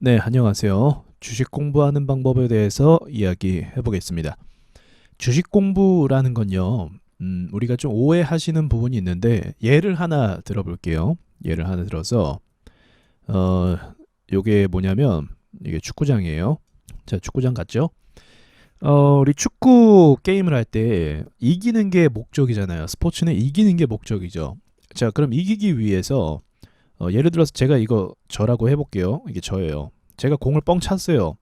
네, 안녕하세요. 주식 공부하는 방법에 대해서 이야기해 보겠습니다. 주식 공부라는 건요, 음, 우리가 좀 오해하시는 부분이 있는데, 예를 하나 들어볼게요. 예를 하나 들어서, 어, 요게 뭐냐면, 이게 축구장이에요. 자, 축구장 같죠? 어, 우리 축구 게임을 할 때 이기는 게 목적이잖아요. 스포츠는 이기는 게 목적이죠. 자, 그럼 이기기 위해서 어, 예를 들어서 제가 이거 저라고 해볼게요. 이게 저예요. 제가 공을 뻥 찼어요.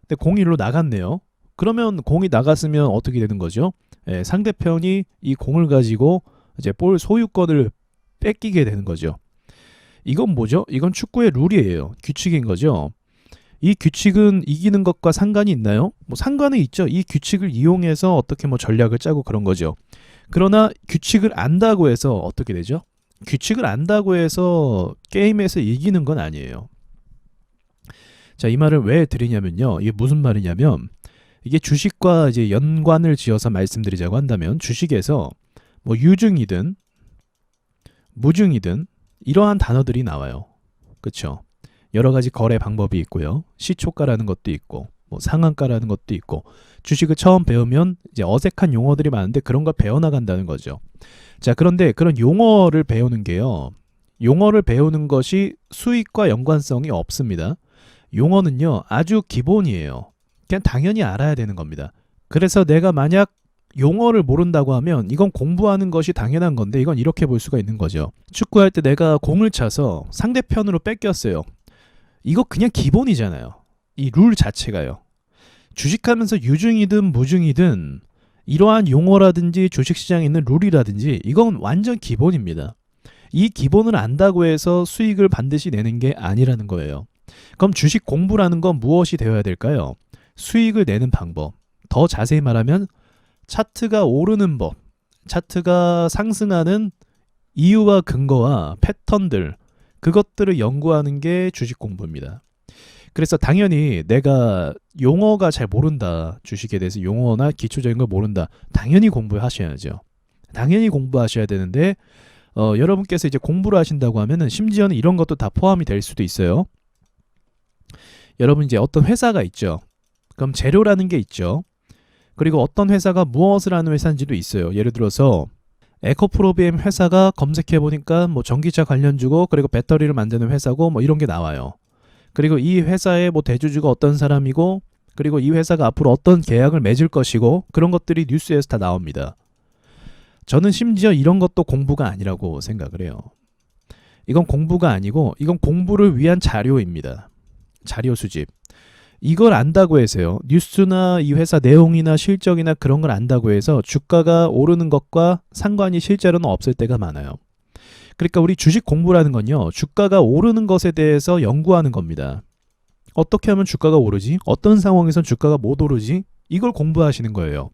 근데 공이 일로 나갔네요. 그러면 공이 나갔으면 어떻게 되는 거죠? 예, 상대편이 이 공을 가지고 이제 볼 소유권을 뺏기게 되는 거죠. 이건 뭐죠? 이건 축구의 룰이에요. 규칙인 거죠. 이 규칙은 이기는 것과 상관이 있나요? 뭐 상관은 있죠. 이 규칙을 이용해서 어떻게 뭐 전략을 짜고 그런 거죠. 그러나 규칙을 안다고 해서 어떻게 되죠? 규칙을 안다고 해서 게임에서 이기는 건 아니에요. 자, 이 말을 왜 드리냐면요. 이게 무슨 말이냐면 이게 주식과 이제 연관을 지어서 말씀드리자고 한다면 주식에서 뭐 유증이든 무증이든 이러한 단어들이 나와요. 그렇죠? 여러 가지 거래 방법이 있고요. 시초가라는 것도 있고 뭐 상한가라는 것도 있고 주식을 처음 배우면 이제 어색한 용어들이 많은데 그런 걸 배워나간다는 거죠. 자, 그런데 그런 용어를 배우는 게요. 용어를 배우는 것이 수익과 연관성이 없습니다. 용어는요, 아주 기본이에요. 그냥 당연히 알아야 되는 겁니다. 그래서 내가 만약 용어를 모른다고 하면 이건 공부하는 것이 당연한 건데 이건 이렇게 볼 수가 있는 거죠. 축구할 때 내가 공을 차서 상대편으로 뺏겼어요. 이거 그냥 기본이잖아요. 이 룰 자체가요. 주식하면서 유증이든 무증이든 이러한 용어라든지 주식시장에 있는 룰이라든지 이건 완전 기본입니다. 이 기본을 안다고 해서 수익을 반드시 내는 게 아니라는 거예요. 그럼 주식 공부라는 건 무엇이 되어야 될까요? 수익을 내는 방법. 더 자세히 말하면 차트가 오르는 법, 차트가 상승하는 이유와 근거와 패턴들, 그것들을 연구하는 게 주식 공부입니다. 그래서 당연히 내가 용어가 잘 모른다. 주식에 대해서 용어나 기초적인 걸 모른다. 당연히 공부하셔야죠. 당연히 공부하셔야 되는데 어, 여러분께서 이제 공부를 하신다고 하면은 심지어는 이런 것도 다 포함이 될 수도 있어요. 여러분 이제 어떤 회사가 있죠. 그럼 재료라는 게 있죠. 그리고 어떤 회사가 무엇을 하는 회사인지도 있어요. 예를 들어서 에코프로비엠 회사가 검색해 보니까 뭐 전기차 관련주고 그리고 배터리를 만드는 회사고 뭐 이런 게 나와요. 그리고 이 회사의 뭐 대주주가 어떤 사람이고 그리고 이 회사가 앞으로 어떤 계약을 맺을 것이고 그런 것들이 뉴스에서 다 나옵니다. 저는 심지어 이런 것도 공부가 아니라고 생각을 해요. 이건 공부가 아니고 이건 공부를 위한 자료입니다. 자료 수집. 이걸 안다고 해서요. 뉴스나 이 회사 내용이나 실적이나 그런 걸 안다고 해서 주가가 오르는 것과 상관이 실제로는 없을 때가 많아요. 그러니까 우리 주식 공부라는 건요. 주가가 오르는 것에 대해서 연구하는 겁니다. 어떻게 하면 주가가 오르지? 어떤 상황에선 주가가 못 오르지? 이걸 공부하시는 거예요.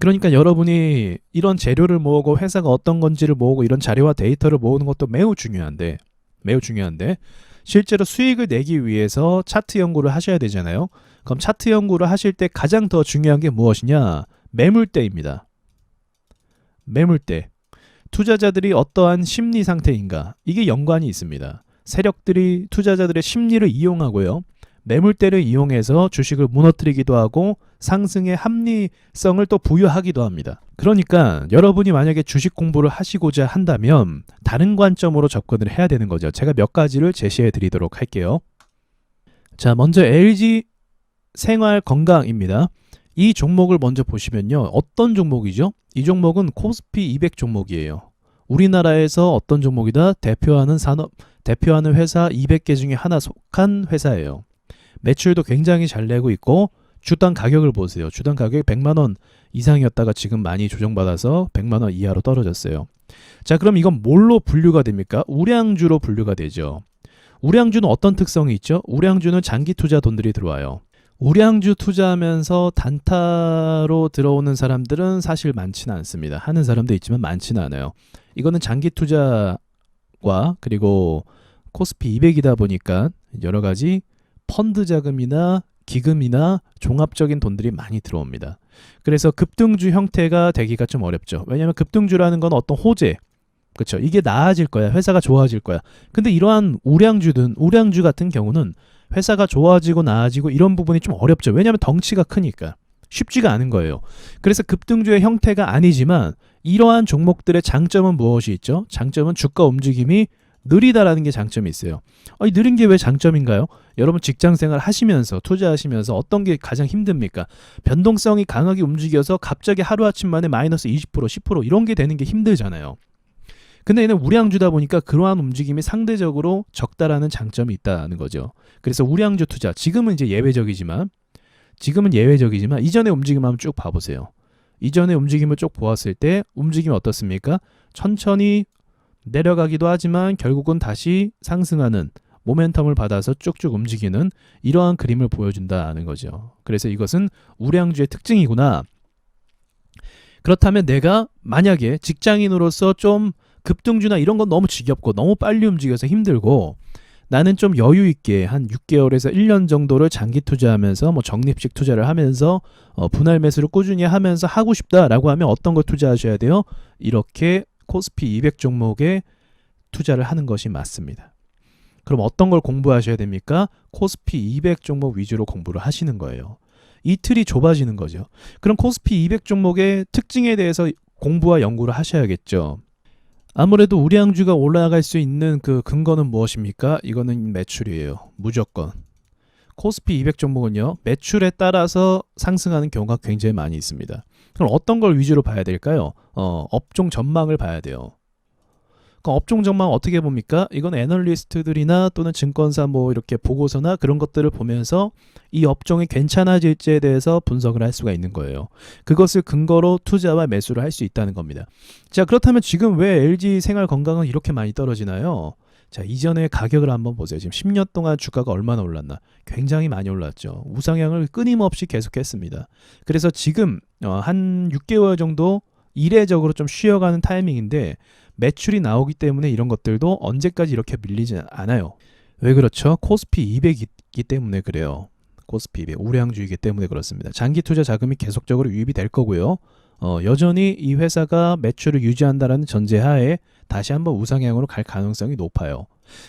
그러니까 여러분이 이런 재료를 모으고 회사가 어떤 건지를 모으고 이런 자료와 데이터를 모으는 것도 매우 중요한데 매우 중요한데 실제로 수익을 내기 위해서 차트 연구를 하셔야 되잖아요. 그럼 차트 연구를 하실 때 가장 더 중요한 게 무엇이냐? 매물대입니다. 매물대. 투자자들이 어떠한 심리 상태인가? 이게 연관이 있습니다. 세력들이 투자자들의 심리를 이용하고요. 매물대를 이용해서 주식을 무너뜨리기도 하고 상승의 합리성을 또 부여하기도 합니다. 그러니까 여러분이 만약에 주식 공부를 하시고자 한다면 다른 관점으로 접근을 해야 되는 거죠. 제가 몇 가지를 제시해 드리도록 할게요. 자, 먼저 LG 생활 건강입니다. 이 종목을 먼저 보시면요. 어떤 종목이죠? 이 종목은 코스피 200 종목이에요. 우리나라에서 어떤 종목이다? 대표하는 산업, 대표하는 회사 200개 중에 하나 속한 회사예요. 매출도 굉장히 잘 내고 있고 주당 가격을 보세요. 주당 가격이 100만 원 이상이었다가 지금 많이 조정받아서 100만 원 이하로 떨어졌어요. 자, 그럼 이건 뭘로 분류가 됩니까? 우량주로 분류가 되죠. 우량주는 어떤 특성이 있죠? 우량주는 장기 투자 돈들이 들어와요. 우량주 투자하면서 단타로 들어오는 사람들은 사실 많지는 않습니다. 하는 사람도 있지만 많지는 않아요. 이거는 장기 투자과 그리고 코스피 200이다 보니까 여러 가지 펀드 자금이나 기금이나 종합적인 돈들이 많이 들어옵니다. 그래서 급등주 형태가 되기가 좀 어렵죠. 왜냐하면 급등주라는 건 어떤 호재, 그렇죠. 이게 나아질 거야. 회사가 좋아질 거야. 근데 이러한 우량주든 우량주 같은 경우는 회사가 좋아지고 나아지고 이런 부분이 좀 어렵죠. 왜냐하면 덩치가 크니까 쉽지가 않은 거예요. 그래서 급등주의 형태가 아니지만 이러한 종목들의 장점은 무엇이 있죠? 장점은 주가 움직임이 느리다라는 게 장점이 있어요. 어, 이 느린 게 왜 장점인가요? 여러분 직장 생활 하시면서 투자하시면서 어떤 게 가장 힘듭니까? 변동성이 강하게 움직여서 갑자기 하루아침 만에 마이너스 20% 10% 이런 게 되는 게 힘들잖아요. 근데 얘는 우량주다 보니까 그러한 움직임이 상대적으로 적다라는 장점이 있다는 거죠. 그래서 우량주 투자 지금은 이제 예외적이지만 지금은 예외적이지만 이전의 움직임 한번 쭉 봐보세요. 이전의 움직임을 쭉 보았을 때 움직임이 어떻습니까? 천천히 내려가기도 하지만 결국은 다시 상승하는 모멘텀을 받아서 쭉쭉 움직이는 이러한 그림을 보여준다는 거죠. 그래서 이것은 우량주의 특징이구나. 그렇다면 내가 만약에 직장인으로서 좀 급등주나 이런 건 너무 지겹고 너무 빨리 움직여서 힘들고 나는 좀 여유 있게 한 6개월에서 1년 정도를 장기 투자하면서 뭐 적립식 투자를 하면서 어, 분할 매수를 꾸준히 하면서 하고 싶다라고 하면 어떤 걸 투자하셔야 돼요? 이렇게 코스피 200 종목에 투자를 하는 것이 맞습니다. 그럼 어떤 걸 공부하셔야 됩니까? 코스피 200 종목 위주로 공부를 하시는 거예요. 이 틀이 좁아지는 거죠. 그럼 코스피 200 종목의 특징에 대해서 공부와 연구를 하셔야겠죠. 아무래도 우량주가 올라갈 수 있는 그 근거는 무엇입니까? 이거는 매출이에요. 무조건. 코스피 200 종목은요, 매출에 따라서 상승하는 경우가 굉장히 많이 있습니다. 그럼 어떤 걸 위주로 봐야 될까요? 어, 업종 전망을 봐야 돼요. 그 업종 전망 어떻게 봅니까? 이건 애널리스트들이나 또는 증권사 뭐 이렇게 보고서나 그런 것들을 보면서 이 업종이 괜찮아질지에 대해서 분석을 할 수가 있는 거예요. 그것을 근거로 투자와 매수를 할 수 있다는 겁니다. 자, 그렇다면 지금 왜 LG 생활 건강은 이렇게 많이 떨어지나요? 자, 이전의 가격을 한번 보세요. 지금 10년 동안 주가가 얼마나 올랐나? 굉장히 많이 올랐죠. 우상향을 끊임없이 계속했습니다. 그래서 지금 어, 한 6개월 정도 이례적으로 좀 쉬어가는 타이밍인데 매출이 나오기 때문에 이런 것들도 언제까지 이렇게 밀리지 않아요. 왜 그렇죠? 코스피 200이기 때문에 그래요. 코스피 200 우량주이기 때문에 그렇습니다. 장기 투자 자금이 계속적으로 유입이 될 거고요. 어, 여전히 이 회사가 매출을 유지한다라는 전제하에 다시 한번 우상향으로 갈 가능성이 높아요.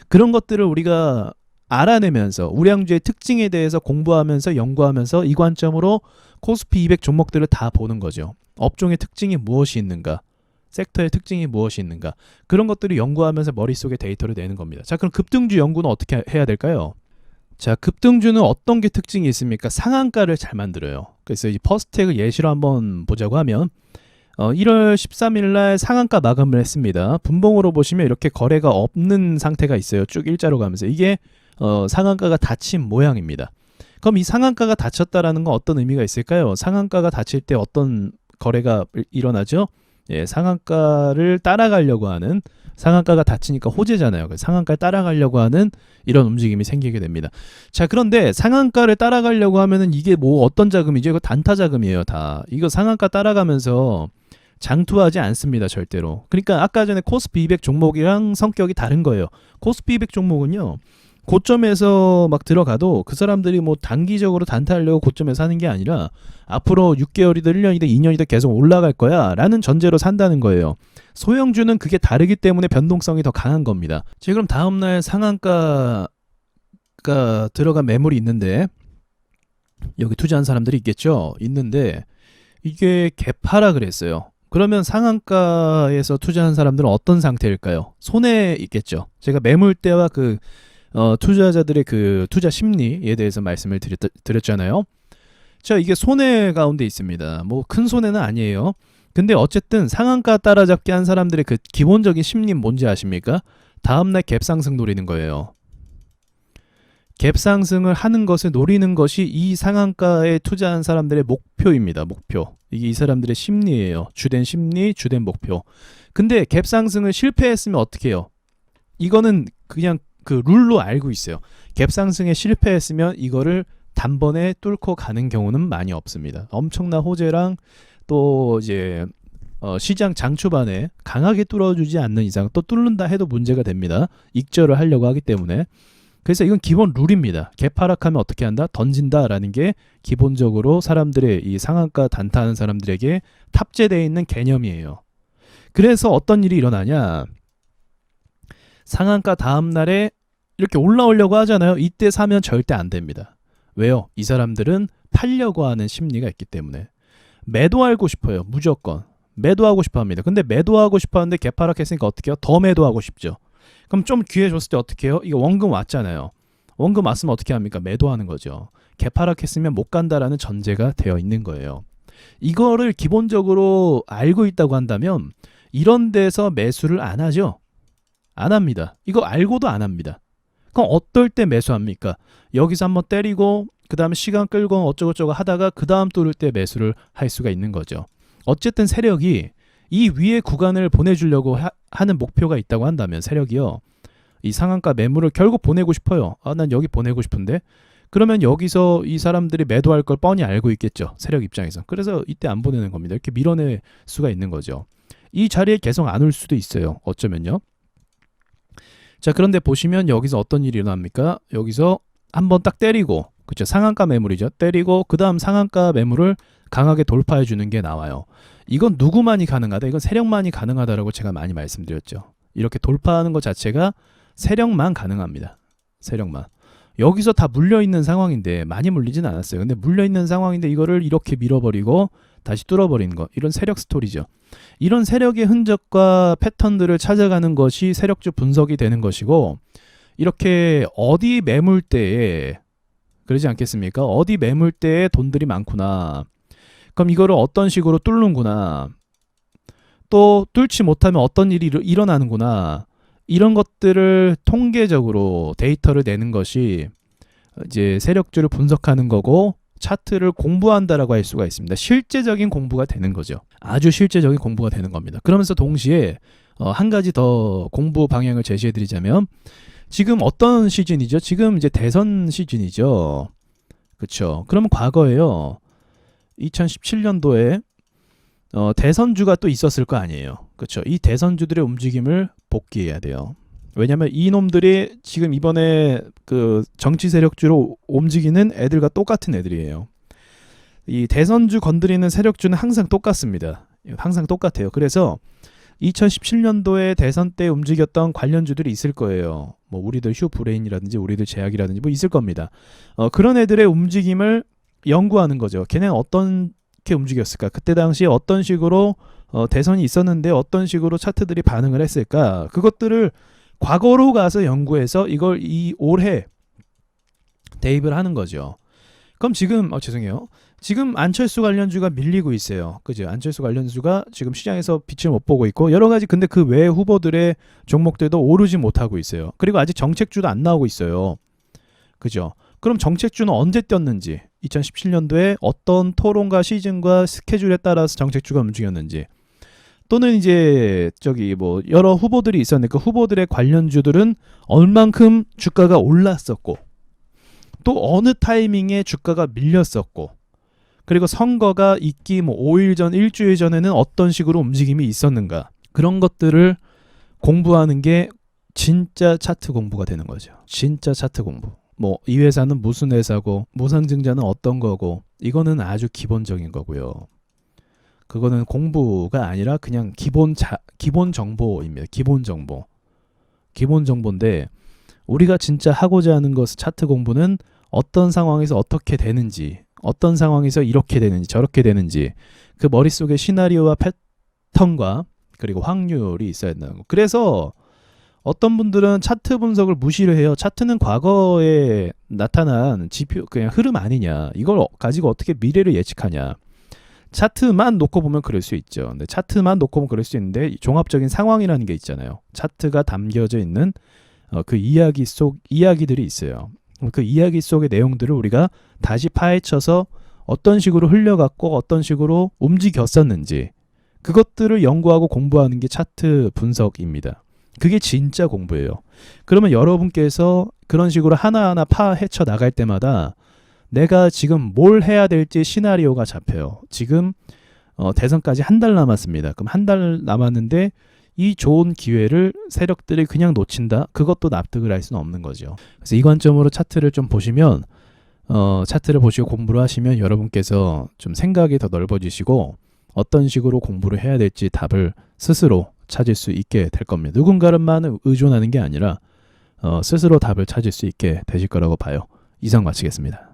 그런 것들을 우리가 알아내면서 우량주의 특징에 대해서 공부하면서 연구하면서 이 관점으로 코스피 200 종목들을 다 보는 거죠. 업종의 특징이 무엇이 있는가? 섹터의 특징이 무엇이 있는가? 그런 것들을 연구하면서 머릿속에 데이터를 내는 겁니다. 자, 그럼 급등주 연구는 어떻게 해야 될까요? 자, 급등주는 어떤 게 특징이 있습니까? 상한가를 잘 만들어요. 그래서 이 퍼스텍을 예시로 한번 보자고 하면 어, 1월 13일 날 상한가 마감을 했습니다. 분봉으로 보시면 이렇게 거래가 없는 상태가 있어요. 쭉 일자로 가면서 이게 어, 상한가가 닫힌 모양입니다. 그럼 이 상한가가 닫혔다라는 건 어떤 의미가 있을까요? 상한가가 닫힐 때 어떤 거래가 일- 일어나죠? 예, 상한가를 따라가려고 하는 상한가가 닫히니까 호재잖아요. 그래서 상한가를 따라가려고 하는 이런 움직임이 생기게 됩니다. 자, 그런데 상한가를 따라가려고 하면은 이게 뭐 어떤 자금이죠? 이거 단타 자금이에요, 다. 이거 상한가 따라가면서 장투하지 않습니다, 절대로. 그러니까 아까 전에 코스피 200 종목이랑 성격이 다른 거예요. 코스피 200 종목은요. 고점에서 막 들어가도 그 사람들이 뭐 단기적으로 단타하려고 고점에서 하는 게 아니라 앞으로 6개월이든 1년이든 2년이든 계속 올라갈 거야 라는 전제로 산다는 거예요. 소형주는 그게 다르기 때문에 변동성이 더 강한 겁니다. 지금 다음날 상한가가 들어간 매물이 있는데 여기 투자한 사람들이 있겠죠? 있는데 이게 개파라 그랬어요. 그러면 상한가에서 투자한 사람들은 어떤 상태일까요? 손해 있겠죠. 제가 매물대와 그 어, 투자자들의 그 투자 심리에 대해서 말씀을 드렸, 드렸잖아요. 자, 이게 손해 가운데 있습니다. 뭐 큰 손해는 아니에요. 근데 어쨌든 상한가 따라잡기 한 사람들의 그 기본적인 심리 뭔지 아십니까? 다음날 갭 상승 노리는 거예요. 갭 상승을 하는 것을 노리는 것이 이 상한가에 투자한 사람들의 목표입니다. 목표. 이게 이 사람들의 심리예요. 주된 심리, 주된 목표. 근데 갭 상승을 실패했으면 어떻게 해요? 이거는 그냥 그 룰로 알고 있어요. 갭 상승에 실패했으면 이거를 단번에 뚫고 가는 경우는 많이 없습니다. 엄청난 호재랑 또 이제 어, 시장 장초반에 강하게 뚫어주지 않는 이상 또 뚫는다 해도 문제가 됩니다. 익절을 하려고 하기 때문에 그래서 이건 기본 룰입니다. 개파락하면 어떻게 한다? 던진다라는 게 기본적으로 사람들의 이 상한가 단타하는 사람들에게 탑재되어 있는 개념이에요. 그래서 어떤 일이 일어나냐? 상한가 다음 날에 이렇게 올라오려고 하잖아요. 이때 사면 절대 안 됩니다. 왜요? 이 사람들은 팔려고 하는 심리가 있기 때문에 매도하고 싶어요. 무조건 매도하고 싶어 합니다. 근데 매도하고 싶어 하는데 개파락했으니까 어떻게 해요? 더 매도하고 싶죠. 그럼 좀 기회 줬을 때 어떻게 해요? 이거 원금 왔잖아요. 원금 왔으면 어떻게 합니까? 매도하는 거죠. 개파락했으면 못 간다라는 전제가 되어 있는 거예요. 이거를 기본적으로 알고 있다고 한다면 이런 데서 매수를 안 하죠. 안 합니다. 이거 알고도 안 합니다. 그럼 어떨 때 매수합니까? 여기서 한번 때리고 그 다음에 시간 끌고 어쩌고저쩌고 하다가 그 다음 뚫을 때 매수를 할 수가 있는 거죠. 어쨌든 세력이 이 위에 구간을 보내주려고 하, 는 목표가 있다고 한다면 세력이요. 이 상한가 매물을 결국 보내고 싶어요. 아, 난 여기 보내고 싶은데. 그러면 여기서 이 사람들이 매도할 걸 뻔히 알고 있겠죠. 세력 입장에서. 그래서 이때 안 보내는 겁니다. 이렇게 밀어낼 수가 있는 거죠. 이 자리에 계속 안 올 수도 있어요. 어쩌면요. 자, 그런데 보시면 여기서 어떤 일이 일어납니까? 여기서 한번 딱 때리고, 그쵸 상한가 매물이죠. 때리고 그 다음 상한가 매물을 강하게 돌파해 주는 게 나와요. 이건 누구만이 가능하다. 이건 세력만이 가능하다라고 제가 많이 말씀드렸죠. 이렇게 돌파하는 것 자체가 세력만 가능합니다. 세력만. 여기서 다 물려 있는 상황인데 많이 물리진 않았어요. 근데 물려 있는 상황인데 이거를 이렇게 밀어버리고 다시 뚫어버리는 거. 이런 세력 스토리죠. 이런 세력의 흔적과 패턴들을 찾아가는 것이 세력주 분석이 되는 것이고 이렇게 어디 매물대에 그러지 않겠습니까? 어디 매물대에 돈들이 많구나. 그럼 이거를 어떤 식으로 뚫는구나. 또 뚫지 못하면 어떤 일이 일- 일어나는구나. 이런 것들을 통계적으로 데이터를 내는 것이 이제 세력주를 분석하는 거고 차트를 공부한다라고 할 수가 있습니다. 실제적인 공부가 되는 거죠. 아주 실제적인 공부가 되는 겁니다. 그러면서 동시에 어, 한 가지 더 공부 방향을 제시해 드리자면 지금 어떤 시즌이죠? 지금 이제 대선 시즌이죠. 그렇죠. 그러면 과거에요. 2017년도에 어, 대선주가 또 있었을 거 아니에요. 그렇죠. 이 대선주들의 움직임을 복귀해야 돼요. 왜냐면 이 놈들이 지금 이번에 그 정치 세력주로 움직이는 애들과 똑같은 애들이에요. 이 대선주 건드리는 세력주는 항상 똑같습니다. 항상 똑같아요. 그래서 2017년도에 대선 때 움직였던 관련주들이 있을 거예요. 뭐 우리들 휴브레인이라든지 우리들 제약이라든지 뭐 있을 겁니다. 어, 그런 애들의 움직임을 연구하는 거죠. 걔네는 어떻게 움직였을까? 그때 당시에 어떤 식으로 어, 대선이 있었는데 어떤 식으로 차트들이 반응을 했을까? 그것들을 과거로 가서 연구해서 이걸 이 올해 대입을 하는 거죠. 그럼 지금 어 죄송해요. 지금 안철수 관련주가 밀리고 있어요. 그죠? 안철수 관련주가 지금 시장에서 빛을 못 보고 있고 여러 가지 근데 그 외 후보들의 종목들도 오르지 못하고 있어요. 그리고 아직 정책주도 안 나오고 있어요. 그죠? 그럼 정책주는 언제 떴는지 2017년도에 어떤 토론과 시즌과 스케줄에 따라서 정책주가 움직였는지 또는 이제 저기 뭐 여러 후보들이 있었는데 그 후보들의 관련주들은 얼만큼 주가가 올랐었고 또 어느 타이밍에 주가가 밀렸었고 그리고 선거가 있기 뭐 5일 전, 일주일 전에는 어떤 식으로 움직임이 있었는가 그런 것들을 공부하는 게 진짜 차트 공부가 되는 거죠. 진짜 차트 공부. 뭐 이 회사는 무슨 회사고 무상증자는 어떤 거고 이거는 아주 기본적인 거고요. 그거는 공부가 아니라 그냥 기본 자, 기본 정보입니다. 기본 정보. 기본 정보인데 우리가 진짜 하고자 하는 것 차트 공부는 어떤 상황에서 어떻게 되는지, 어떤 상황에서 이렇게 되는지, 저렇게 되는지 그 머릿속에 시나리오와 패턴과 그리고 확률이 있어야 된다는 거. 그래서 어떤 분들은 차트 분석을 무시를 해요. 차트는 과거에 나타난 지표 그냥 흐름 아니냐. 이걸 가지고 어떻게 미래를 예측하냐. 차트만 놓고 보면 그럴 수 있죠. 근데 차트만 놓고 보면 그럴 수 있는데 종합적인 상황이라는 게 있잖아요. 차트가 담겨져 있는 어, 그 이야기 속 이야기들이 있어요. 그 이야기 속의 내용들을 우리가 다시 파헤쳐서 어떤 식으로 흘려갔고 어떤 식으로 움직였었는지 그것들을 연구하고 공부하는 게 차트 분석입니다. 그게 진짜 공부예요. 그러면 여러분께서 그런 식으로 하나하나 파헤쳐 나갈 때마다 내가 지금 뭘 해야 될지 시나리오가 잡혀요. 지금 어, 대선까지 한 달 남았습니다. 그럼 한 달 남았는데 이 좋은 기회를 세력들이 그냥 놓친다? 그것도 납득을 할 수는 없는 거죠. 그래서 이 관점으로 차트를 좀 보시면 어, 차트를 보시고 공부를 하시면 여러분께서 좀 생각이 더 넓어지시고 어떤 식으로 공부를 해야 될지 답을 스스로 찾을 수 있게 될 겁니다. 누군가만 의존하는 게 아니라 어, 스스로 답을 찾을 수 있게 되실 거라고 봐요. 이상 마치겠습니다.